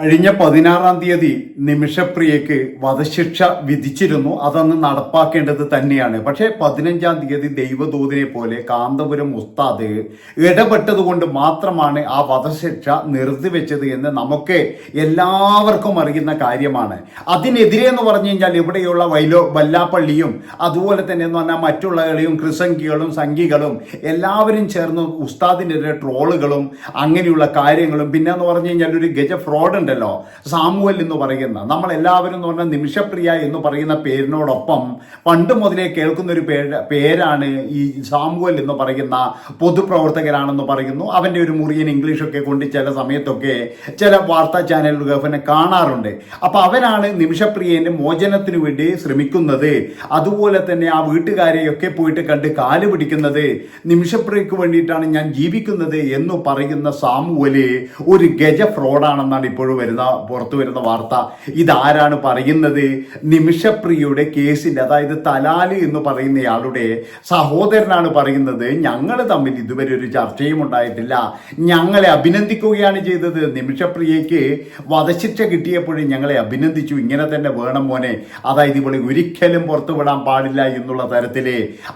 കഴിഞ്ഞ പതിനാറാം തീയതി നിമിഷപ്രിയക്ക് വധശിക്ഷ വിധിച്ചിരുന്നു. അതന്ന് നടപ്പാക്കേണ്ടത് തന്നെയാണ്. പക്ഷേ പതിനഞ്ചാം തീയതി ദൈവദൂതിനെ പോലെ കാന്തപുരം ഉസ്താദ് ഇടപെട്ടതുകൊണ്ട് മാത്രമാണ് ആ വധശിക്ഷ നിർത്തിവെച്ചത് എന്ന് നമുക്ക് എല്ലാവർക്കും അറിയുന്ന കാര്യമാണ്. അതിനെതിരെ എന്ന് പറഞ്ഞു കഴിഞ്ഞാൽ ഇവിടെയുള്ള വൈലോ വല്ലാപ്പള്ളിയും അതുപോലെ തന്നെ എന്ന് പറഞ്ഞാൽ മറ്റുള്ളവരെയും ക്രിസംഖികളും സംഘികളും എല്ലാവരും ചേർന്ന് ഉസ്താദിനെതിരെ ട്രോളുകളും അങ്ങനെയുള്ള കാര്യങ്ങളും. പിന്നെ എന്ന് പറഞ്ഞു കഴിഞ്ഞാൽ ഒരു ഗജ ഫ്രോഡ് ഉണ്ടല്ലോ. സാമുവൽ എന്ന് പറയുന്ന നമ്മളെല്ലാവരും എന്ന് പറഞ്ഞാൽ നിമിഷപ്രിയ എന്ന് പറയുന്ന പേരിനോടൊപ്പം പണ്ട് മുതലേ കേൾക്കുന്ന ഒരു പേര് പേരാണ് ഈ സാമുവൽ എന്ന് പറയുന്ന പൊതുപ്രവർത്തകരാണെന്ന് പറയുന്നു. അവന്റെ ഒരു മുറിയൻ ഇംഗ്ലീഷൊക്കെ കൊണ്ട് ചില സമയത്തൊക്കെ ചില വാർത്താ ചാനലുകൾ കാണാറുണ്ട്. അപ്പോൾ അവനാണ് നിമിഷപ്രിയേന്റെ മോചനത്തിന് വേണ്ടി ശ്രമിക്കുന്നത്. അതുപോലെ തന്നെ ആ വീട്ടുകാരെയൊക്കെ പോയിട്ട് കണ്ട് കാൽ പിടിക്കുന്നത് നിമിഷപ്രിയക്ക് വേണ്ടിയിട്ടാണ് ഞാൻ ജീവിക്കുന്നത് എന്ന് പറയുന്ന സാമുവൽ ഒരു ഗജ ഫ്രോഡാണെന്നാണ് ഇപ്പോഴും വരുന്ന പുറത്തു വരുന്ന വാർത്ത. ഇതാരാണ് പറയുന്നത്? നിമിഷപ്രിയയുടെ കേസിൽ അതായത് തലാൽ എന്ന് പറയുന്നയാളുടെ സഹോദരനാണ് പറയുന്നത്. ഞങ്ങൾ തമ്മിൽ ഇതുവരെ ഒരു ചർച്ചയും ഉണ്ടായിട്ടില്ല. ഞങ്ങളെ അഭിനന്ദിക്കുകയാണ് ചെയ്തത്. നിമിഷപ്രിയയ്ക്ക് വധശിക്ഷ കിട്ടിയപ്പോഴും ഞങ്ങളെ അഭിനന്ദിച്ചു. ഇങ്ങനെ തന്നെ വേണം മോനെ. അതായത് ഇവളെ ഒരിക്കലും പുറത്തു വിടാൻ പാടില്ല എന്നുള്ള തരത്തിൽ.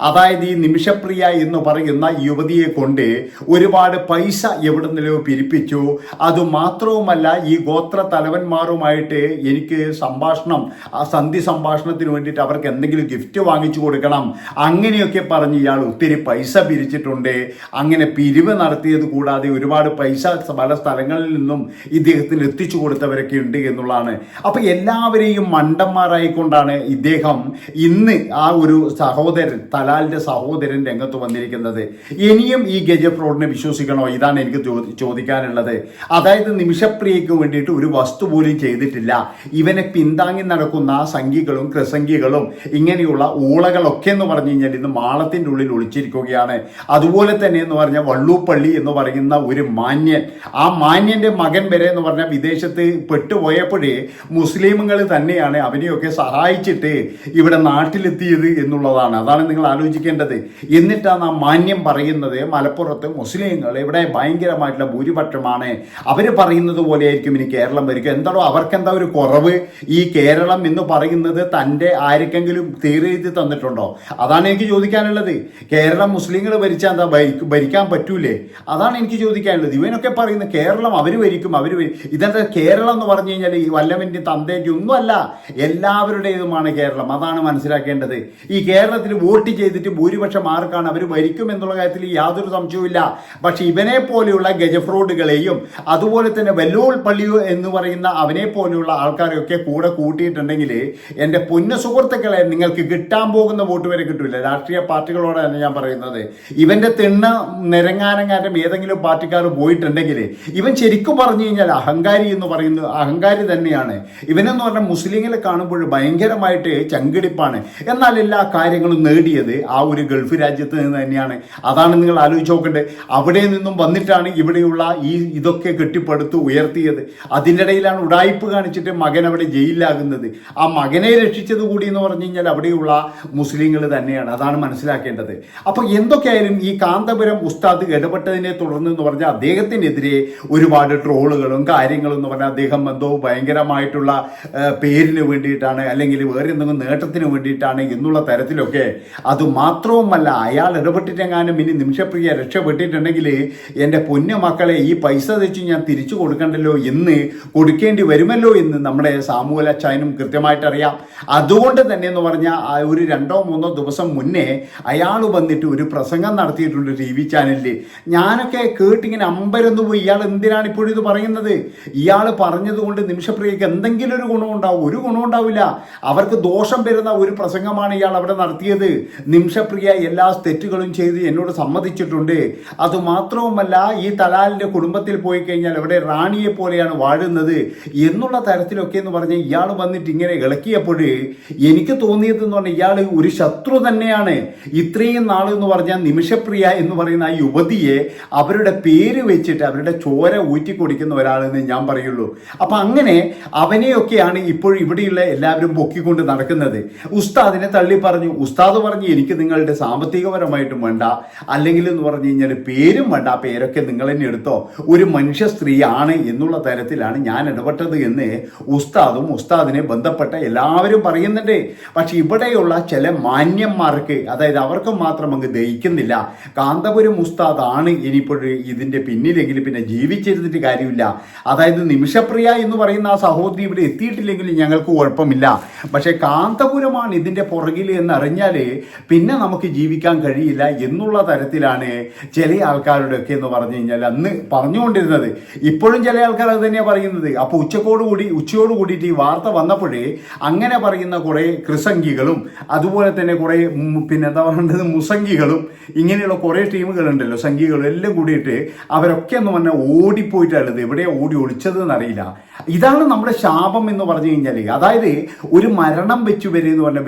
അതായത് ഈ നിമിഷപ്രിയ എന്ന് പറയുന്ന യുവതിയെ കൊണ്ട് ഒരുപാട് പൈസ എവിടെ നിന്നോ പിരിപ്പിച്ചു അതുമാത്രവുമല്ല ഈ ഗോത്ര തലവന്മാരുമായിട്ട് എനിക്ക് സംഭാഷണം ആ സന്ധി സംഭാഷണത്തിന് വേണ്ടിയിട്ട് അവർക്ക് എന്തെങ്കിലും ഗിഫ്റ്റ് വാങ്ങിച്ചു കൊടുക്കണം. അങ്ങനെയൊക്കെ പറഞ്ഞ് ഇയാൾ ഒത്തിരി പൈസ പിരിച്ചിട്ടുണ്ട്. അങ്ങനെ പിരിവ് നടത്തിയത് കൂടാതെ ഒരുപാട് പൈസ പല സ്ഥലങ്ങളിൽ നിന്നും ഇദ്ദേഹത്തിന് എത്തിച്ചു കൊടുത്തവരൊക്കെ ഉണ്ട് എന്നുള്ളതാണ്. അപ്പൊ എല്ലാവരെയും മണ്ടന്മാരായിക്കൊണ്ടാണ് ഇദ്ദേഹം ഇന്ന് ആ ഒരു സഹോദരൻ തലാലിന്റെ സഹോദരൻ രംഗത്ത് വന്നിരിക്കുന്നത്. ഇനിയും ഈ ഗജ ഫ്രോഡിനെ വിശ്വസിക്കണോ? ഇതാണ് എനിക്ക് ചോദി- ചോദിക്കാനുള്ളത്. അതായത് നിമിഷപ്രിയയ്ക്ക് വേണ്ടിയിട്ട് ഒരു വസ്തു പോലും ചെയ്തിട്ടില്ല. ഇവനെ പിന്താങ്ങി നടക്കുന്ന സംഖികളും ക്രിസംഖികളും ഇങ്ങനെയുള്ള ഊളകളൊക്കെ എന്ന് പറഞ്ഞു കഴിഞ്ഞാൽ ഇന്ന് മാളത്തിന്റെ ഉള്ളിൽ ഒളിച്ചിരിക്കുകയാണ്. അതുപോലെ തന്നെ എന്ന് പറഞ്ഞാൽ വള്ളൂപ്പള്ളി എന്ന് പറയുന്ന ഒരു മാന്യൻ. ആ മാന്യന്റെ മകൻ വരെ എന്ന് പറഞ്ഞാൽ വിദേശത്ത് പെട്ടുപോയപ്പോഴേ മുസ്ലിമുകൾ തന്നെയാണ് അവനെയൊക്കെ സഹായിച്ചിട്ട് ഇവിടെ നാട്ടിലെത്തിയത് എന്നുള്ളതാണ്. അതാണ് നിങ്ങൾ ആലോചിക്കേണ്ടത്. എന്നിട്ടാണ് ആ മാന്യം പറയുന്നത് മലപ്പുറത്ത് മുസ്ലിങ്ങൾ ഇവിടെ ഭയങ്കരമായിട്ടുള്ള ഭൂരിപക്ഷമാണ്. അവർ പറയുന്നത് പോലെ ആയിരിക്കും ഇനി കേരളം ഭരിക്കും. എന്താണോ അവർക്കെന്താ ഒരു കുറവ്? ഈ കേരളം എന്ന് പറയുന്നത് തന്റെ ആർക്കെങ്കിലും തീരെഴുതി തന്നിട്ടുണ്ടോ? അതാണ് എനിക്ക് ചോദിക്കാനുള്ളത്. കേരളം മുസ്ലിങ്ങൾ ഭരിച്ചാൽ എന്താ ഭരിക്കാൻ പറ്റൂലേ? അതാണ് എനിക്ക് ചോദിക്കാനുള്ളത്. ഇവനൊക്കെ പറയുന്ന കേരളം അവർ ഭരിക്കും അവർ ഇതെന്താ കേരളം എന്ന് പറഞ്ഞു കഴിഞ്ഞാൽ ഈ വല്ലവന്റെയും തന്തേന്റെ ഒന്നുമല്ല എല്ലാവരുടേതുമാണ് കേരളം. അതാണ് മനസ്സിലാക്കേണ്ടത്. ഈ കേരളത്തിൽ വോട്ട് ചെയ്തിട്ട് ഭൂരിപക്ഷം ആർക്കാണ് അവർ ഭരിക്കും എന്നുള്ള കാര്യത്തിൽ യാതൊരു സംശയവുമില്ല. പക്ഷെ ഇവനെ പോലെയുള്ള ഗജഫ്രോഡുകളെയും അതുപോലെ തന്നെ വെല്ലോൾ പള്ളിയോ എന്ന് പറയുന്ന അവനെ പോലെയുള്ള ആൾക്കാരെയൊക്കെ കൂടെ കൂട്ടിയിട്ടുണ്ടെങ്കിൽ എന്റെ പൊന്ന സുഹൃത്തുക്കളെ നിങ്ങൾക്ക് കിട്ടാൻ പോകുന്ന വോട്ട് വരെ കിട്ടില്ല രാഷ്ട്രീയ പാർട്ടികളോടാണ് ഞാൻ പറയുന്നത്. ഇവന്റെ തിണ്ണ നിരങ്ങാനങ്ങാറ്റം ഏതെങ്കിലും പാർട്ടിക്കാർ പോയിട്ടുണ്ടെങ്കിൽ ഇവൻ ശരിക്കും പറഞ്ഞു കഴിഞ്ഞാൽ അഹങ്കാരി എന്ന് പറയുന്നത് അഹങ്കാരി തന്നെയാണ്. ഇവനെന്ന് പറഞ്ഞാൽ മുസ്ലിങ്ങളെ കാണുമ്പോൾ ഭയങ്കരമായിട്ട് ചങ്കിടിപ്പാണ്. എന്നാൽ എല്ലാ കാര്യങ്ങളും നേടിയത് ആ ഒരു ഗൾഫ് രാജ്യത്ത് നിന്ന് തന്നെയാണ്. അതാണ് നിങ്ങൾ ആലോചിച്ച് നോക്കേണ്ടത്. അവിടെ നിന്നും വന്നിട്ടാണ് ഇവിടെയുള്ള ഈ ഇതൊക്കെ കെട്ടിപ്പടുത്ത് ഉയർത്തിയത്. അതിന്റെ ഇടയിലാണ് ഉടായ്പ് കാണിച്ചിട്ട് മകൻ അവിടെ ജയിലിലാകുന്നത്. ആ മകനെ രക്ഷിച്ചത് കൂടി എന്ന് പറഞ്ഞു കഴിഞ്ഞാൽ അവിടെയുള്ള മുസ്ലിങ്ങൾ തന്നെയാണ്. അതാണ് മനസ്സിലാക്കേണ്ടത്. അപ്പോൾ എന്തൊക്കെയായാലും ഈ കാന്തപുരം ഉസ്താദ് ഇടപെട്ടതിനെ തുടർന്ന് എന്ന് പറഞ്ഞാൽ അദ്ദേഹത്തിനെതിരെ ഒരുപാട് ട്രോളുകളും കാര്യങ്ങളും എന്ന് പറഞ്ഞാൽ അദ്ദേഹം എന്തോ ഭയങ്കരമായിട്ടുള്ള പേരിന് വേണ്ടിയിട്ടാണ് അല്ലെങ്കിൽ വേറെ എന്തെങ്കിലും നേട്ടത്തിന് വേണ്ടിയിട്ടാണ് എന്നുള്ള തരത്തിലൊക്കെ അത് മാത്രവുമല്ല അയാൾ ഇടപെട്ടിട്ടെങ്ങാനും ഇനി നിമിഷപ്രിയ രക്ഷപ്പെട്ടിട്ടുണ്ടെങ്കിൽ എന്റെ പൊന്നു മക്കളെ ഈ പൈസ തെച്ച് ഞാൻ തിരിച്ചു കൊടുക്കണ്ടല്ലോ എന്ന് കൊടുക്കേണ്ടി വരുമല്ലോ എന്ന് നമ്മുടെ സാമൂഹ്യച്ചായനും കൃത്യമായിട്ട് അറിയാം അതുകൊണ്ട് തന്നെ എന്ന് പറഞ്ഞാൽ ഒരു രണ്ടോ മൂന്നോ ദിവസം മുന്നേ അയാൾ വന്നിട്ട് ഒരു പ്രസംഗം നടത്തിയിട്ടുണ്ട് ടി വി ചാനലിൽ ഞാനൊക്കെ കേട്ടിങ്ങനെ അമ്പരന്ന് പോയി. ഇയാൾ എന്തിനാണ് ഇപ്പോഴും ഇത് പറയുന്നത്? ഇയാൾ പറഞ്ഞതുകൊണ്ട് നിമിഷപ്രിയക്ക് എന്തെങ്കിലും ഒരു ഗുണമുണ്ടാവും ഒരു ഗുണമുണ്ടാവില്ല അവർക്ക് ദോഷം വരുന്ന ഒരു പ്രസംഗമാണ് ഇയാൾ അവിടെ നടത്തിയത്. നിമിഷപ്രിയ എല്ലാ തെറ്റുകളും ചെയ്ത് എന്നോട് സമ്മതിച്ചിട്ടുണ്ട്. അതുമാത്രവുമല്ല ഈ തലാലിന്റെ കുടുംബത്തിൽ പോയി കഴിഞ്ഞാൽ അവിടെ റാണിയെ പോലെയാണ് വാഴുന്നത് എന്നുള്ള തരത്തിലൊക്കെ എന്ന് പറഞ്ഞ് ഇയാൾ വന്നിട്ട് ഇങ്ങനെ ഇളക്കിയപ്പോൾ എനിക്ക് തോന്നിയത് എന്ന് പറഞ്ഞാൽ ഇയാൾ ഒരു ശത്രു തന്നെയാണ്. ഇത്രയും നാൾ എന്ന് പറഞ്ഞാൽ നിമിഷപ്രിയ എന്ന് പറയുന്ന ആ യുവതിയെ അവരുടെ പേര് വെച്ചിട്ട് അവരുടെ ചോര ഊറ്റി കൊടിക്കുന്ന ഒരാളെന്ന് ഞാൻ പറയുള്ളൂ. അപ്പം അങ്ങനെ അവനെയൊക്കെയാണ് ഇപ്പോൾ ഇവിടെയുള്ള എല്ലാവരും പൊക്കിക്കൊണ്ട് നടക്കുന്നത്. ഉസ്താദിനെ തള്ളി പറഞ്ഞു ഉസ്താദ് പറഞ്ഞു എനിക്ക് നിങ്ങളുടെ സാമ്പത്തികപരമായിട്ടും വേണ്ട. അല്ലെങ്കിൽ എന്ന് പറഞ്ഞു കഴിഞ്ഞാൽ പേരും വേണ്ട ആ പേരൊക്കെ നിങ്ങൾ തന്നെ എടുത്തോ. ഒരു മനുഷ്യ സ്ത്രീയാണ് എന്നുള്ള തരത്തിൽ തരത്തിലാണ് ഞാൻ ഇടപെട്ടത് എന്ന് ഉസ്താദും ഉസ്താദിനെ ബന്ധപ്പെട്ട എല്ലാവരും പറയുന്നുണ്ട്. പക്ഷെ ഇവിടെയുള്ള ചില മാന്യന്മാർക്ക് അതായത് അവർക്ക് മാത്രം അങ്ങ് ദഹിക്കുന്നില്ല. കാന്തപുരം ഉസ്താദാണ് ഇനിയിപ്പോൾ ഇതിന്റെ പിന്നിലെങ്കിൽ പിന്നെ ജീവിച്ചിരുന്നിട്ട് കാര്യമില്ല. അതായത് നിമിഷപ്രിയ എന്ന് പറയുന്ന ആ സഹോദരി ഇവിടെ എത്തിയിട്ടില്ലെങ്കിലും ഞങ്ങൾക്ക് കുഴപ്പമില്ല. പക്ഷേ കാന്തപുരമാണ് ഇതിന്റെ പുറകിൽ എന്നറിഞ്ഞാൽ പിന്നെ നമുക്ക് ജീവിക്കാൻ കഴിയില്ല എന്നുള്ള തരത്തിലാണ് ചില ആൾക്കാരുടെ ഒക്കെ എന്ന് പറഞ്ഞു കഴിഞ്ഞാൽ അന്ന് പറഞ്ഞുകൊണ്ടിരുന്നത്. ഇപ്പോഴും ചില ആൾക്കാർ അത് തന്നെയാണ് പറയുന്നത്. അപ്പോൾ ഉച്ചക്കോട് കൂടി ഉച്ചയോട് കൂടിയിട്ട് ഈ വാർത്ത വന്നപ്പോഴേ അങ്ങനെ പറയുന്ന കുറേ കൃസംഗികളും അതുപോലെ തന്നെ കുറേ പിന്നെ എന്താ പറയേണ്ടത് മുസംഗികളും ഇങ്ങനെയുള്ള കുറേ ടീമുകളുണ്ടല്ലോ സംഘികളും എല്ലാം കൂടിയിട്ട് അവരൊക്കെ എന്ന് പറഞ്ഞാൽ ഓടിപ്പോയിട്ടുള്ളത് എവിടെയാണ് ഓടി ഒളിച്ചതെന്ന് എന്നറിയില്ല ഇതാണ് നമ്മുടെ ശാപം എന്ന് പറഞ്ഞു കഴിഞ്ഞാൽ അതായത് ഒരു മരണം വെച്ചു വരെ എന്ന് പറഞ്ഞ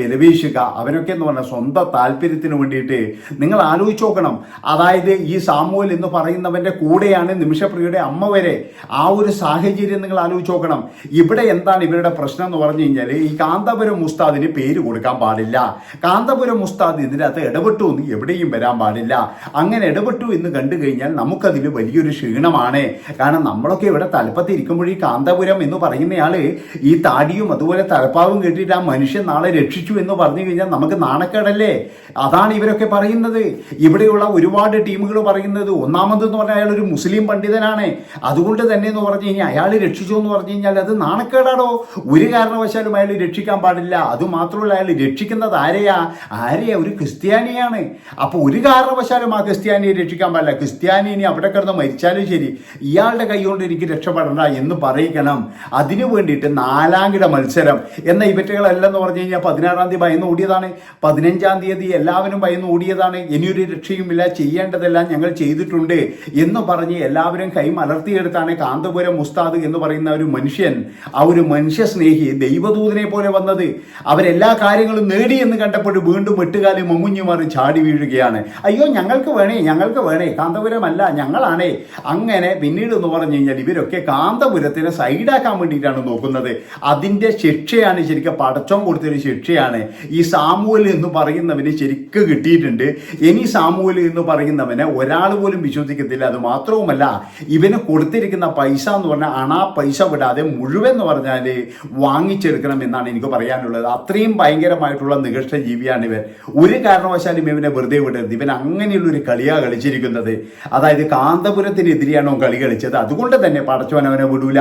അവനൊക്കെ എന്ന് പറഞ്ഞാൽ സ്വന്തം താല്പര്യത്തിന് വേണ്ടിയിട്ട് നിങ്ങൾ ആലോചിച്ച് നോക്കണം. അതായത് ഈ സാമൂഹൽ എന്ന് പറയുന്നവന്റെ കൂടെയാണ് നിമിഷപ്രിയയുടെ അമ്മ വരെ. ആ ഒരു സാഹചര്യം നിങ്ങൾ ആലോചിച്ച് നോക്കണം. ഇവിടെ എന്താണ് ഇവരുടെ പ്രശ്നം എന്ന് പറഞ്ഞു കഴിഞ്ഞാൽ ഈ കാന്തപുരം മുസ്താദിന് പേര് കൊടുക്കാൻ പാടില്ല. കാന്തപുരം മുസ്താദ് ഇതിനകത്ത് ഇടപെട്ടു എന്ന് എവിടെയും വരാൻ പാടില്ല. അങ്ങനെ ഇടപെട്ടു എന്ന് കണ്ടു കഴിഞ്ഞാൽ നമുക്കതിൽ വലിയൊരു ക്ഷീണമാണ്. കാരണം നമ്മളൊക്കെ ഇവിടെ തലപ്പത്ത് ഇരിക്കുമ്പോൾ ഈ എന്ന് പറയുന്നയാൾ ഈ താടിയും അതുപോലെ തലപ്പാവും കേട്ടിട്ട് ആ മനുഷ്യൻ നാളെ രക്ഷിച്ചു എന്ന് പറഞ്ഞു കഴിഞ്ഞാൽ നമുക്ക് നാണക്കേടല്ലേ? അതാണ് ഇവരൊക്കെ പറയുന്നത്. ഇവിടെയുള്ള ഒരുപാട് ടീമുകൾ പറയുന്നത് ഒന്നാമത് എന്ന് പറഞ്ഞാൽ അയാൾ ഒരു മുസ്ലിം പണ്ഡിതനാണ്. അതുകൊണ്ട് തന്നെ എന്ന് പറഞ്ഞു കഴിഞ്ഞാൽ അയാൾ രക്ഷിച്ചു എന്ന് പറഞ്ഞു കഴിഞ്ഞാൽ അത് നാണക്കേടാണോ? ഒരു കാരണവശാലും അയാൾ രക്ഷിക്കാൻ പാടില്ല. അതുമാത്രമല്ല അയാൾ രക്ഷിക്കുന്നത് ആരെയാ? ആരെയാ? ഒരു ക്രിസ്ത്യാനിയാണ്. അപ്പോൾ ഒരു കാരണവശാലും ആ ക്രിസ്ത്യാനിയെ രക്ഷിക്കാൻ പാടില്ല. ക്രിസ്ത്യാനി ഇനി അവിടെ കിടന്ന് മരിച്ചാലും ശരി. ഇയാളുടെ കൈ കൊണ്ട് എനിക്ക് രക്ഷപ്പെടണ്ട എന്ന് പറയിക്കണം അതിനു വേണ്ടിയിട്ട് നാലാംകിട മത്സരം. എന്ന ഇവറ്റുകളല്ലെന്ന് പറഞ്ഞു കഴിഞ്ഞാൽ പതിനാറാം തീയതി ഭയന്ന് ഓടിയതാണ്. പതിനഞ്ചാം തീയതി എല്ലാവരും ഭയന്ന് ഓടിയതാണ്. ഇനിയൊരു രക്ഷയുമില്ല ചെയ്യേണ്ടതെല്ലാം ഞങ്ങൾ ചെയ്തിട്ടുണ്ട് എന്ന് പറഞ്ഞ് എല്ലാവരും കൈ മലർത്തിയെടുത്താണ് കാന്തപുരം മുസ്താദ് എന്ന് പറയുന്ന ഒരു മനുഷ്യൻ. ആ ഒരു മനുഷ്യ സ്നേഹി ദൈവദൂതനെ പോലെ വന്നത്. അവരെല്ലാ കാര്യങ്ങളും നേടി എന്ന് കണ്ടപ്പോൾ വീണ്ടും വെട്ടുകാലി മമ്മുഞ്ഞുമാറി ചാടി വീഴുകയാണ്. അയ്യോ ഞങ്ങൾക്ക് വേണേ ഞങ്ങൾക്ക് വേണേ കാന്തപുരമല്ല ഞങ്ങളാണേ. അങ്ങനെ പിന്നീട് എന്ന് പറഞ്ഞു കഴിഞ്ഞാൽ ഇവരൊക്കെ കാന്തപുരത്തിനെ സൈഡാക്കാൻ വേണ്ടിയിട്ടാണ് നോക്കുന്നത്. അതിന്റെ ശിക്ഷയാണ് ശരിക്കും പടച്ചോൻ കൊടുത്തൊരു ശിക്ഷയാണ്. ഈ സാമൂഹൽ എന്ന് പറയുന്നവന് ശരിക്ക് കിട്ടിയിട്ടുണ്ട്. ഇനി സാമൂഹൽ എന്ന് പറയുന്നവനെ ഒരാൾ പോലും വിശ്വസിക്കത്തില്ല. അത് മാത്രവുമല്ല ഇവന് കൊടുത്തിരിക്കുന്ന പൈസ എന്ന് പറഞ്ഞാൽ അണാ പൈസ വിടാതെ മുഴുവൻ എന്ന് പറഞ്ഞാൽ വാങ്ങിച്ചെടുക്കണം എന്നാണ് എനിക്ക് പറയാനുള്ളത്. അത്രയും ഭയങ്കരമായിട്ടുള്ള നികൃഷ്ട ജീവിയാണ് ഇവൻ. ഒരു കാരണവശാലും ഇവനെ വെറുതെ വിടരുത്. ഇവൻ അങ്ങനെയുള്ള ഒരു കളിയാ കളിച്ചിരിക്കുന്നത്. അതായത് കാന്തപുരത്തിനെതിരെയാണോ കളി കളിച്ചത്. അതുകൊണ്ട് തന്നെ പടച്ചോൻ അവനെ വിടൂല.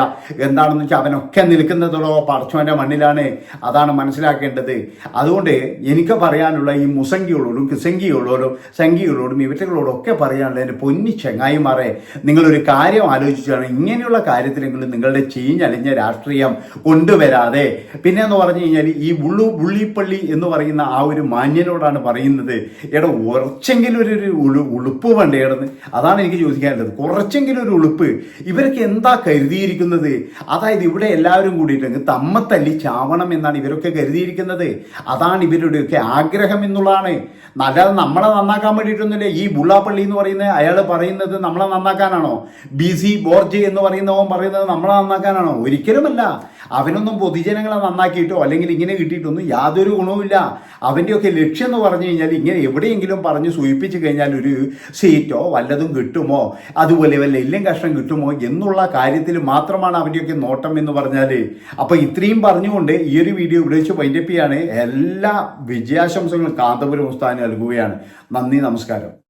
എന്താണെന്ന് വെച്ചാൽ അവനൊക്കെ നിൽക്കുന്നതോടോ പടച്ചോന്റെ മണ്ണിലാണ് അതാണ് മനസ്സിലാക്കേണ്ടത്. അതുകൊണ്ട് എനിക്ക് പറയാനുള്ള ഈ മുസംഗികളോടും കിസംഗികളോടും സംഖികളോടും ഇവറ്റകളോടും ഒക്കെ പറയാനുള്ള എന്റെ പൊന്നി ചെങ്ങായിമാരെ നിങ്ങളൊരു കാര്യം ആലോചിച്ചാണ് ഇങ്ങനെയുള്ള കാര്യത്തിലെങ്കിലും നിങ്ങളുടെ ചീഞ്ഞളിഞ്ഞ രാഷ്ട്രീയം കൊണ്ടുവരാതെ. പിന്നെ എന്ന് പറഞ്ഞു കഴിഞ്ഞാൽ ഈ ഉള്ളു ഉള്ളിപ്പള്ളി എന്ന് പറയുന്ന ആ ഒരു മാന്യനോടാണ് പറയുന്നത്. എടാ കുറച്ചെങ്കിലും ഒരു ഒരു ഉളു ഉളുപ്പ് വേണ്ടേടന്ന് അതാണ് എനിക്ക് ചോദിക്കാനുള്ളത്. കുറച്ചെങ്കിലും ഒരു ഉളുപ്പ്. ഇവർക്ക് എന്താ കരുതിയിരിക്കുന്നത്? അതായത് ഇവിടെ എല്ലാവരും കൂടിയിട്ട് തമ്മത്തല്ലി ചാവണം എന്നാണ് ഇവരൊക്കെ കരുതിയിരിക്കുന്നത്. അതാണ് ഇവരുടെയൊക്കെ ആഗ്രഹം എന്നുള്ളതാണ്. നല്ല നമ്മളെ നന്നാക്കാൻ വേണ്ടിയിട്ടൊന്നുമില്ല. ഈ ബുള്ളാപ്പള്ളി എന്ന് പറയുന്നത് അയാൾ പറയുന്നത് നമ്മളെ നന്നാക്കാനാണോ? ബി സി ബോർജ് എന്ന് പറയുന്നവൻ പറയുന്നത് നമ്മളെ നന്നാക്കാനാണോ? ഒരിക്കലുമല്ല. അവനൊന്നും പൊതുജനങ്ങളെ നന്നാക്കിയിട്ടോ അല്ലെങ്കിൽ ഇങ്ങനെ കിട്ടിയിട്ടൊന്നും യാതൊരു ഗുണവുമില്ല. അവന്റെയൊക്കെ ലക്ഷ്യം എന്ന് പറഞ്ഞു കഴിഞ്ഞാൽ ഇങ്ങനെ എവിടെയെങ്കിലും പറഞ്ഞ് സൂചിപ്പിച്ച് കഴിഞ്ഞാൽ ഒരു സീറ്റോ വല്ലതും കിട്ടുമോ? അതുപോലെ വല്ല എല്ലാം കഷ്ണം കിട്ടുമോ എന്നുള്ള കാര്യത്തിൽ മാത്രമാണ് അവന്റെയൊക്കെ നോട്ടം എന്ന് പറഞ്ഞാൽ. അപ്പോൾ ഇത്രയും പറഞ്ഞുകൊണ്ട് ഈ ഒരു വീഡിയോ ഇവിടെ വെച്ച് ചെയ്യാണ്. എല്ലാ വിജയാശംസകളും കാന്തപുരം സ്ഥാനം നൽകുകയാണ്. നന്ദി നമസ്കാരം.